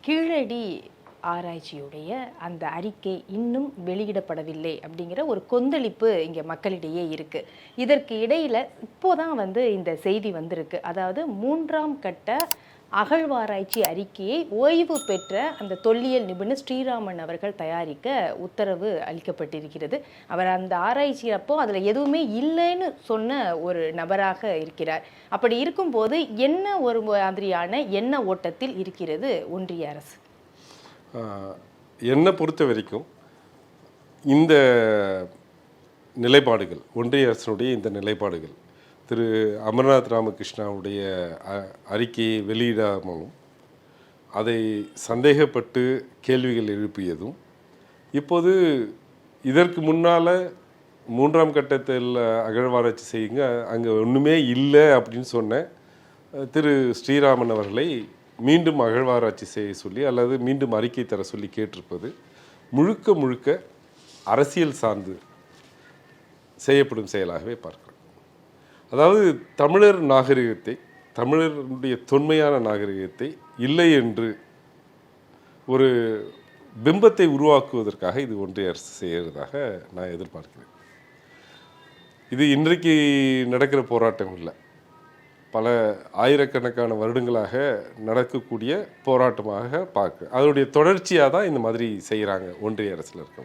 கீழடி ஆராய்ச்சியுடைய அந்த அறிக்கை இன்னும் வெளியிடப்படவில்லை அப்படிங்கிற ஒரு கொந்தளிப்பு இங்கே மக்களிடையே இருக்குது இதற்கு இடையில் இப்போதான் வந்து இந்த செய்தி வந்திருக்கு. அதாவது மூன்றாம் கட்ட அகழ்வாராய்ச்சி அறிக்கையை ஓய்வு பெற்ற அந்த தொல்லியல் நிபுணர் ஸ்ரீராமன் அவர்கள் தயாரிக்க உத்தரவு அளிக்கப்பட்டிருக்கிறது. அவர் அந்த ஆராய்ச்சி அப்போ அதில் எதுவுமே இல்லைன்னு சொன்ன ஒரு நபராக இருக்கிறார். அப்படி இருக்கும்போது என்ன ஒரு மாதிரியான எண்ண ஓட்டத்தில் இருக்கிறது ஒன்றிய அரசு? என்னை பொறுத்த வரைக்கும் இந்த நிலைப்பாடுகள் ஒன்றிய அரசனுடைய இந்த நிலைப்பாடுகள் திரு அமர்நாத் ராமகிருஷ்ணாவுடைய அ- அறிக்கையை வெளியிடாமலும் அதை சந்தேகப்பட்டு கேள்விகள் எழுப்பியதும் இப்போது இதற்கு முன்னால் மூன்றாம் கட்டத்தில் அகழ்வாராய்ச்சி செய்யுங்க அங்கே ஒன்றுமே இல்லை அப்படின்னு சொன்ன திரு ஸ்ரீராமன் அவர்களை மீண்டும் அகழ்வாராய்ச்சி செய்ய சொல்லி அல்லது மீண்டும் அறிக்கை தர சொல்லி கேட்டிருப்பது முழுக்க முழுக்க அரசியல் சார்ந்து செய்யப்படும் செயலாகவே பார்க்கிறோம். அதாவது தமிழர் நாகரிகத்தை தமிழருடைய தொன்மையான நாகரிகத்தை இல்லை என்று ஒரு பிம்பத்தை உருவாக்குவதற்காக இது ஒன்றிய அரசு செய்கிறதாக நான் எதிர்பார்க்கிறேன். இது இன்றைக்கு நடக்கிற போராட்டம் இல்லை. பல ஆயிரக்கணக்கான வருடங்களாக நடக்கக்கூடிய போராட்டமாக பார்க்க அதனுடைய தொடர்ச்சியாக தான் இந்த மாதிரி செய்கிறாங்க ஒன்றிய அரசில் இருக்க